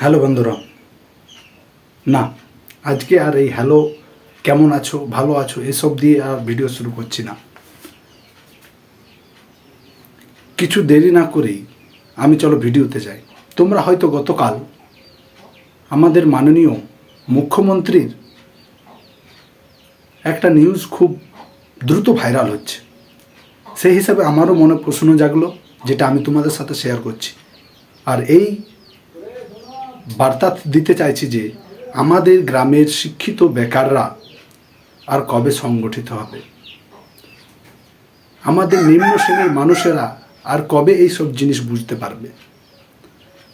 Hello বন্ধুরা। না, আজকে আর এই হ্যালো কেমন আছো, ভালো আছো, এসব দিয়ে আর ভিডিও শুরু করছি না। কিছু দেরি না করেই আমি চলো ভিডিওতে যাই। তোমরা হয়তো গতকাল আমাদের মাননীয় মুখ্যমন্ত্রীর একটা নিউজ খুব দ্রুত ভাইরাল হচ্ছে। সেই হিসাবে আমারও মনে প্রশ্ন জাগলো, যেটা আমি তোমাদের সাথে শেয়ার করছি। আর এই বার্তা দিতে চাইছি যে আমাদের গ্রামের শিক্ষিত বেকাররা আর কবে সংগঠিত হবে? আমাদের নিম্ন শ্রেণির মানুষেরা আর কবে এই সব জিনিস বুঝতে পারবে?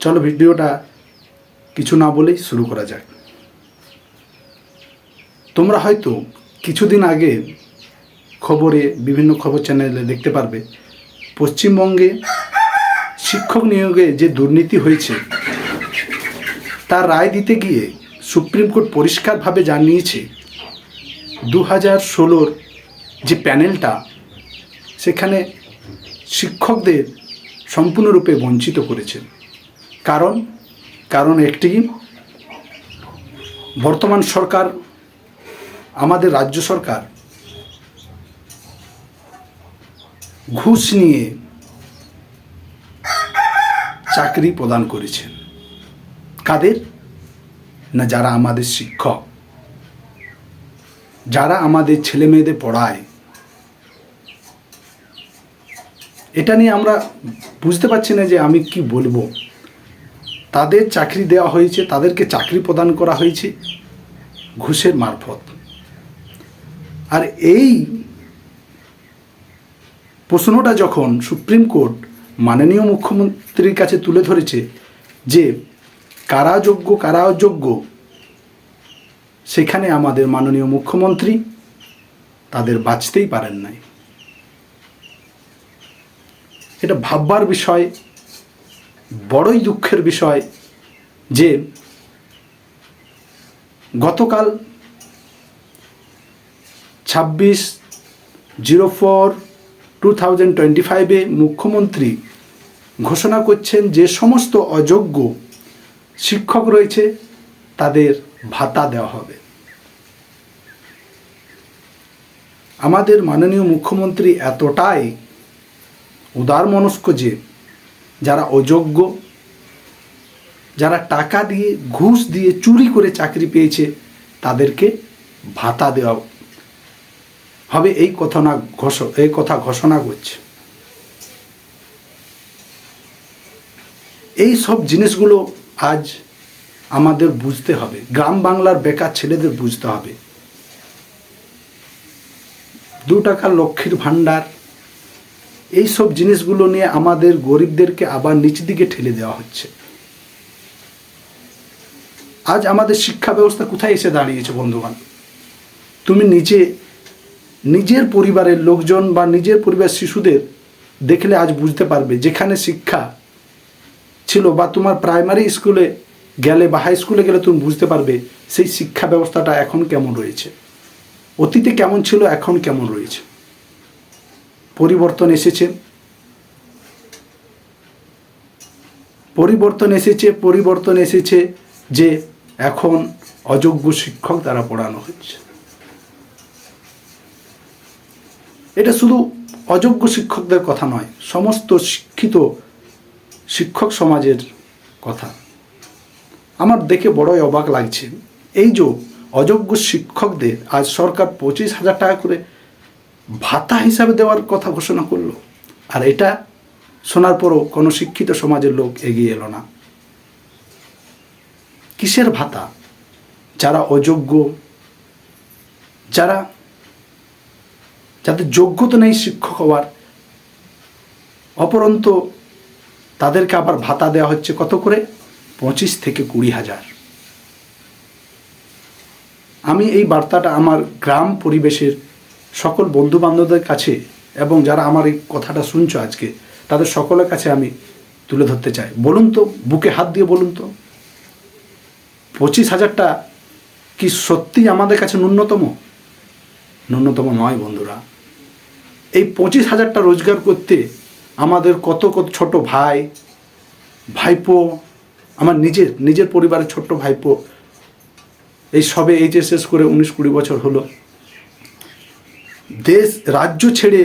চলো ভিডিওটা কিছু না বলেই শুরু করা যাক। তোমরা হয়তো কিছুদিন আগে খবরে, বিভিন্ন খবর চ্যানেলে দেখতে পারবে, পশ্চিমবঙ্গে শিক্ষক নিয়োগে যে দুর্নীতি হয়েছে তার রায় দিতে গিয়ে সুপ্রিম কোর্ট পরিষ্কারভাবে জানিয়েছে দু হাজার ষোলোর যে প্যানেলটা, সেখানে শিক্ষকদের সম্পূর্ণরূপে বঞ্চিত করেছে। কারণ কারণ একটি, বর্তমান সরকার, আমাদের রাজ্য সরকার ঘুষ নিয়ে চাকরি প্রদান করেছেন। কাদের? না যারা আমাদের শিক্ষক। যারা আমাদের ছেলে মেয়েদের পড়ায়। এটা নিয়ে আমরা বুঝতে পারছি না যে আমি কি বলব। তাদের চাকরি দেওয়া হয়েছে, তাদেরকে চাকরি প্রদান করা হয়েছে ঘুষের মারফত। আর এই প্রশ্নটা যখন সুপ্রিম কোর্ট মাননীয় মুখ্যমন্ত্রীর কাছে তুলে ধরেছে যে কারা যোগ্য কারা অযোগ্য সেখানে আমাদের মাননীয় মুখ্যমন্ত্রী তাদের বাঁচতেই পারেন নাই। এটা ভাববার বিষয়, বড়ই দুঃখের বিষয় যে গতকাল ছাব্বিশ zero four two thousand twenty ফাইভে মুখ্যমন্ত্রী ঘোষণা করছেন যে সমস্ত অযোগ্য শিক্ষক রয়েছে, তাদের ভাতা দেওয়া হবে। আমাদের মাননীয় মুখ্যমন্ত্রী এতটাই উদার মনস্ক যে, যারা অযোগ্য, যারা টাকা দিয়ে, ঘুষ দিয়ে চুরি করে চাকরি পেয়েছে, তাদেরকে ভাতা দেওয়া হবে, এই কথা না ঘোষ, এই কথা ঘোষণা করছে। এই সব জিনিসগুলো আজ আমাদের বুঝতে হবে, গ্রাম বাংলার বেকার ছেলেদের বুঝতে হবে। দু টাকা লক্ষ্মীর ভাণ্ডার, এই সব জিনিসগুলো নিয়ে আমাদের গরিবদেরকে আবার নিচ দিকে ঠেলে দেওয়া হচ্ছে। আজ আমাদের শিক্ষা ব্যবস্থা কোথায় এসে দাঁড়িয়েছে বন্ধুগণ? তুমি নিজে, নিজের পরিবারের লোকজন বা নিজের পরিবার শিশুদের দেখলে আজ বুঝতে পারবে, যেখানে শিক্ষা ছিল বা তোমার প্রাইমারি স্কুলে গেলে বা হাই স্কুলে গেলে তুমি বুঝতে পারবে সেই শিক্ষা ব্যবস্থাটা এখন কেমন রয়েছে। অতীতে কেমন ছিল, এখন কেমন রয়েছে? পরিবর্তন এসেছে। পরিবর্তন এসেছে পরিবর্তন এসেছে যে এখন অযোগ্য শিক্ষক দ্বারা পড়ানো হচ্ছে। এটা শুধু অযোগ্য শিক্ষকদের কথা নয়, সমস্ত শিক্ষিত শিক্ষক সমাজের কথা। আমার দেখে বড়ই অবাক লাগছে। এই যে অযোগ্য শিক্ষকদের আজ সরকার পঁচিশ হাজার টাকা করে ভাতা হিসাবে দেওয়ার কথা ঘোষণা করল, আর এটা শোনার পরও কোনো শিক্ষিত সমাজের লোক এগিয়ে এলো না। কিসের ভাতা? যারা অযোগ্য, যারা, যাদের যোগ্যতা নেই শিক্ষক হওয়ার, অপরন্ত তাদেরকে আবার ভাতা দেওয়া হচ্ছে কত করে? পঁচিশ থেকে কুড়ি হাজার। আমি এই বার্তাটা আমার গ্রাম পরিবেশের সকল বন্ধু বান্ধবদের কাছে এবং যারা আমার এই কথাটা শুনছো আজকে, তাদের সকলের কাছে আমি তুলে ধরতে চাই। বলুন তো, বুকে হাত দিয়ে বলুন তো। পঁচিশ হাজারটা কি সত্যি আমাদের কাছে ন্যূনতম? ন্যূনতম নয় বন্ধুরা। এই পঁচিশ হাজারটা রোজগার করতে আমাদের কত কত ছোট ভাই, ভাইপো, আমার নিজের নিজের পরিবারের ছোট্ট ভাইপো, এই সবে এইচএস শেষ করে উনিশ কুড়ি বছর হলো। দেশ, রাজ্য ছেড়ে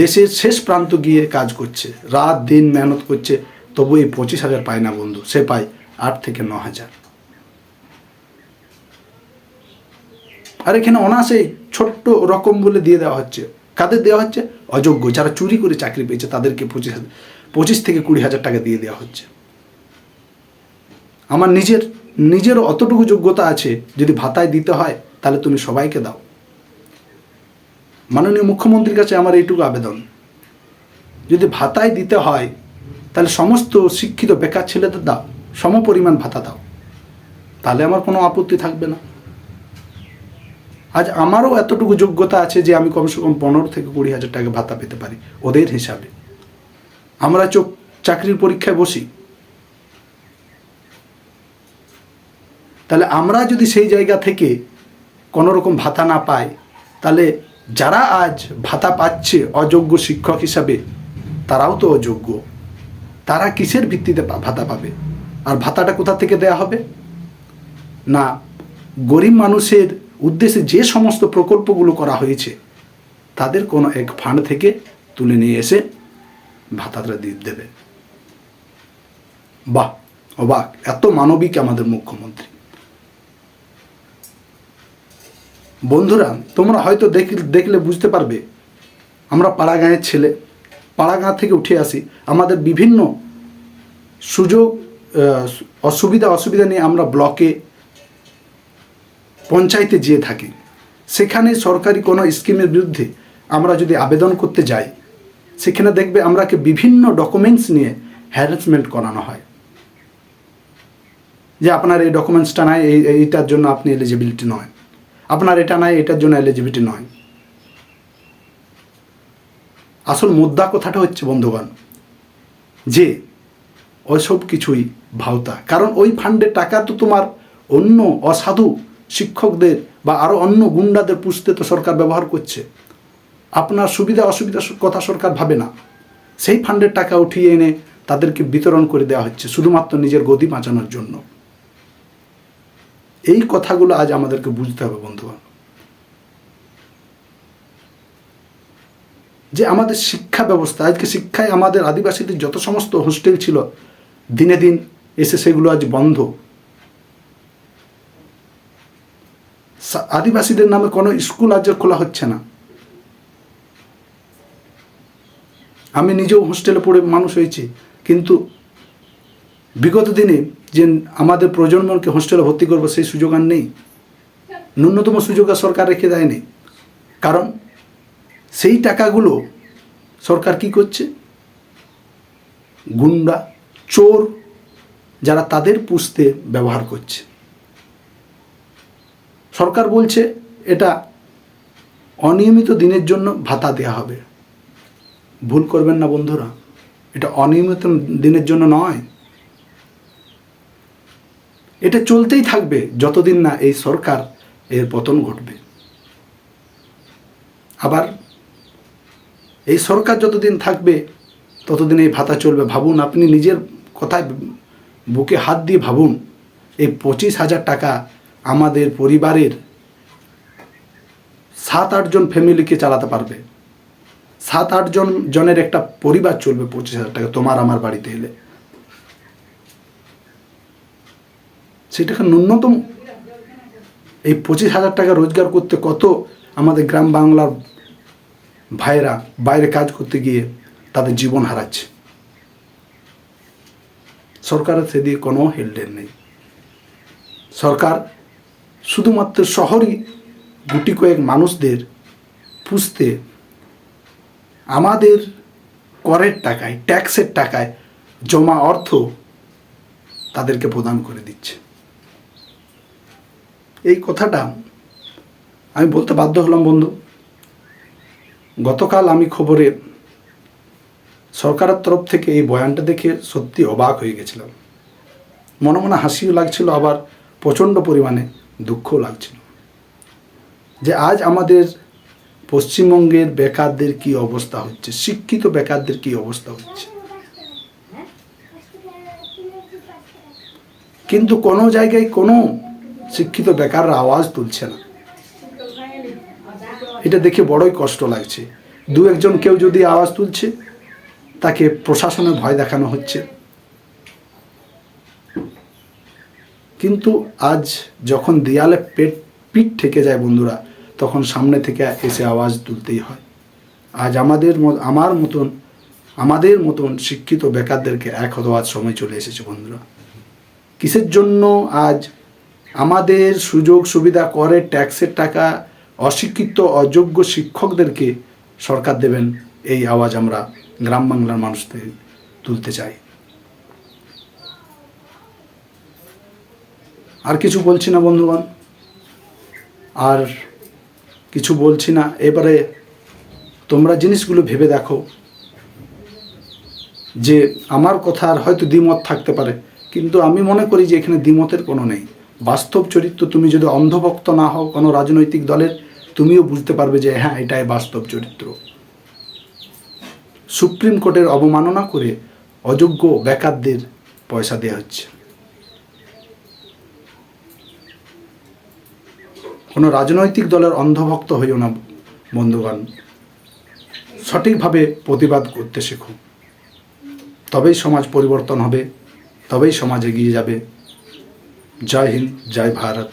দেশের শেষ প্রান্ত গিয়ে কাজ করছে, রাত দিন মেহনত করছে, তবু এই পঁচিশ হাজার পায় না বন্ধু, সে পায় আট থেকে ন হাজার। আর এখানে অনাসে ছোট্ট রকম বলে দিয়ে দেওয়া হচ্ছে। কাদের দেওয়া হচ্ছে? অযোগ্য। যারা চুরি করে চাকরি পেয়েছে, তাদেরকে পঁচিশ পঁচিশ থেকে কুড়ি হাজার টাকা দিয়ে দেওয়া হচ্ছে। আমার নিজের নিজের অতটুকু যোগ্যতা আছে, যদি ভাতায় দিতে হয়, তাহলে তুমি সবাইকে দাও। মাননীয় মুখ্যমন্ত্রীর কাছে আমার এইটুকু আবেদন। যদি ভাতায় দিতে হয়, তাহলে সমস্ত শিক্ষিত বেকার ছেলেদের দাও। সম পরিমাণ ভাতা দাও। তাহলে আমার কোনো আপত্তি থাকবে না। আজ আমারও এতটুকু যোগ্যতা আছে যে আমি কমসে কম পনেরো থেকে কুড়ি হাজার টাকা ভাতা পেতে পারি, ওদের হিসাবে। আমরা চোখ, চাকরির পরীক্ষায় বসি। তাহলে আমরা যদি সেই জায়গা থেকে কোনো রকম ভাতা না পাই, তাহলে যারা আজ ভাতা পাচ্ছে অযোগ্য শিক্ষক হিসাবে, তারাও তো অযোগ্য। তারা কিসের ভিত্তিতে ভাতা পাবে? আর ভাতাটা কোথা থেকে দেয়া হবে? না, গরিব মানুষের উদ্দেশ্যে যে সমস্ত প্রকল্পগুলো করা হয়েছে, তাদের কোনো এক ফান্ড থেকে তুলে নিয়ে এসে ভাতাটা দিয়ে দেবে। বাহ, অবাক, এত মানবিক আমাদের মুখ্যমন্ত্রী। বন্ধুরা, তোমরা হয়তো দেখ, দেখলে বুঝতে পারবে, আমরা পাড়াগাঁয়ের ছেলে, পাড়াগাঁ থেকে উঠে আসি। আমাদের বিভিন্ন সুযোগ অসুবিধা অসুবিধা নিয়ে আমরা ব্লকে পঞ্চায়েতে যেয়ে থাকি। সেখানে সরকারি কোনো স্কিমের বিরুদ্ধে আমরা যদি আবেদন করতে যাই, সেখানে দেখবে আমরাকে বিভিন্ন ডকুমেন্টস নিয়ে হ্যারাসমেন্ট করানো হয়। যে আপনার এই ডকুমেন্টসটা নাই, এই, এইটার জন্য আপনি এলিজিবিলিটি নয়। আপনার এটা নাই, এটার জন্য এলিজিবিলিটি নয়। আসল মুদ্রা কথাটা হচ্ছে, বন্ধুগণ, যে ওইসব কিছুই ভাওতা। কারণ ওই ফান্ডের টাকা তো তোমার অন্য অসাধু শিক্ষকদের বা আরও অন্য গুন্ডাদের পুষতে তো সরকার ব্যবহার করছে। আপনার সুবিধা অসুবিধা কথা সরকার ভাবে না। সেই ফান্ডের টাকা উঠিয়ে এনে তাদেরকে বিতরণ করে দেওয়া হচ্ছে শুধুমাত্র নিজের গদি বাঁচানোর জন্য। এই কথাগুলো আজ আমাদেরকে বুঝতে হবে, বন্ধুগণ। যে আমাদের শিক্ষা ব্যবস্থা, আজকে শিক্ষায় আমাদের আদিবাসীদের যত সমস্ত হোস্টেল ছিল, দিনে দিন এসে সেগুলো আজ বন্ধ সা- আদিবাসীদের নামে কোনো স্কুল আজ খোলা হচ্ছে না। আমি নিজেও হোস্টেলে পড়ে মানুষ হয়েছি, কিন্তু বিগত দিনে যে আমাদের প্রজন্মকে হোস্টেলে ভর্তি করব সেই সুযোগ আর নেই। ন্যূনতম সুযোগ আর সরকার রেখে দেয়নি। কারণ সেই টাকাগুলো সরকার কি করছে? গুন্ডা, চোর যারা তাদের পুষতে ব্যবহার করছে। সরকার বলছে এটা অনিয়মিত দিনের জন্য ভাতা দেওয়া হবে। ভুল করবেন না বন্ধুরা, এটা অনিয়মিত দিনের জন্য নয়। এটা চলতেই থাকবে যতদিন না এই সরকার এর পতন ঘটবে। আবার এই সরকার যতদিন থাকবে, ততদিন এই ভাতা চলবে। ভাবুন, আপনি নিজের কথায় বুকে হাত দিয়ে ভাবুন, এই পঁচিশ হাজার টাকা আমাদের পরিবারের সাত আটজন ফ্যামিলিকে চালাতে পারবে। সাত আটজন জনের একটা পরিবার চলবে পঁচিশ হাজার টাকা, তোমার আমার বাড়িতে এলে। সেটাকে ন্যূনতম এই পঁচিশ হাজার টাকা রোজগার করতে কত আমাদের গ্রাম বাংলার ভাইয়েরা বাইরে কাজ করতে গিয়ে তাদের জীবন হারাচ্ছে। সরকারের সেদিকে কোনো হেলডেল নেই। সরকার শুধুমাত্র শহরই গুটি কয়েক মানুষদের পুষতে আমাদের করের টাকায়, ট্যাক্সের টাকায় জমা অর্থ তাদেরকে প্রদান করে দিচ্ছে। এই কথাটা আমি বলতে বাধ্য হলাম, বন্ধু। গতকাল আমি খবরে সরকারের তরফ থেকে এই বয়ানটা দেখে সত্যি অবাক হয়ে গেছিলাম। মনে মনে হাসিও লাগছিল, আবার প্রচণ্ড পরিমাণে দুঃখও লাগছিল। যে আজ আমাদের পশ্চিমবঙ্গের বেকারদের কি অবস্থা হচ্ছে? শিক্ষিত বেকারদের কি অবস্থা হচ্ছে? কিন্তু কোনো জায়গায় কোনো শিক্ষিত বেকাররা আওয়াজ তুলছে না। এটা দেখে বড়ই কষ্ট লাগছে। দু একজন কেউ যদি আওয়াজ তুলছে, তাকে প্রশাসনের ভয় দেখানো হচ্ছে। কিন্তু আজ যখন দেয়ালে পেট, পিঠ থেকে যায় বন্ধুরা, তখন সামনে থেকে এসে আওয়াজ তুলতেই হয়। আজ আমাদের আমার মতন, আমাদের মতন শিক্ষিত বেকারদেরকে এক হওয়ার সময় চলে এসেছে বন্ধুরা। কিসের জন্য আজ আমাদের সুযোগ সুবিধা করে ট্যাক্সের টাকা অশিক্ষিত, অযোগ্য শিক্ষকদেরকে সরকার দেবেন, এই আওয়াজ আমরা গ্রাম বাংলার মানুষদের তুলতে চাই। আর কিছু বলছি না, বন্ধুগণ। আর কিছু বলছি না। এবারে তোমরা জিনিসগুলো ভেবে দেখো যে আমার কথার হয়তো দ্বিমত থাকতে পারে। কিন্তু আমি মনে করি যে এখানে দ্বিমতের কোনো নেই। বাস্তব চরিত্র তুমি যদি অন্ধভক্ত না হও কোনো রাজনৈতিক দলের, তুমিও বুঝতে পারবে যে হ্যাঁ এটাই বাস্তব চরিত্র। সুপ্রিম কোর্টের অবমাননা করে অযোগ্য বেকারদের পয়সা দেওয়া হচ্ছে। কোনো রাজনৈতিক দলের অন্ধভক্ত হইও না, বন্ধুগণ। সঠিকভাবে প্রতিবাদ করতে শেখো। তবেই সমাজ পরিবর্তন হবে, তবেই সমাজ এগিয়ে যাবে। জয় হিন্দ, জয় ভারত।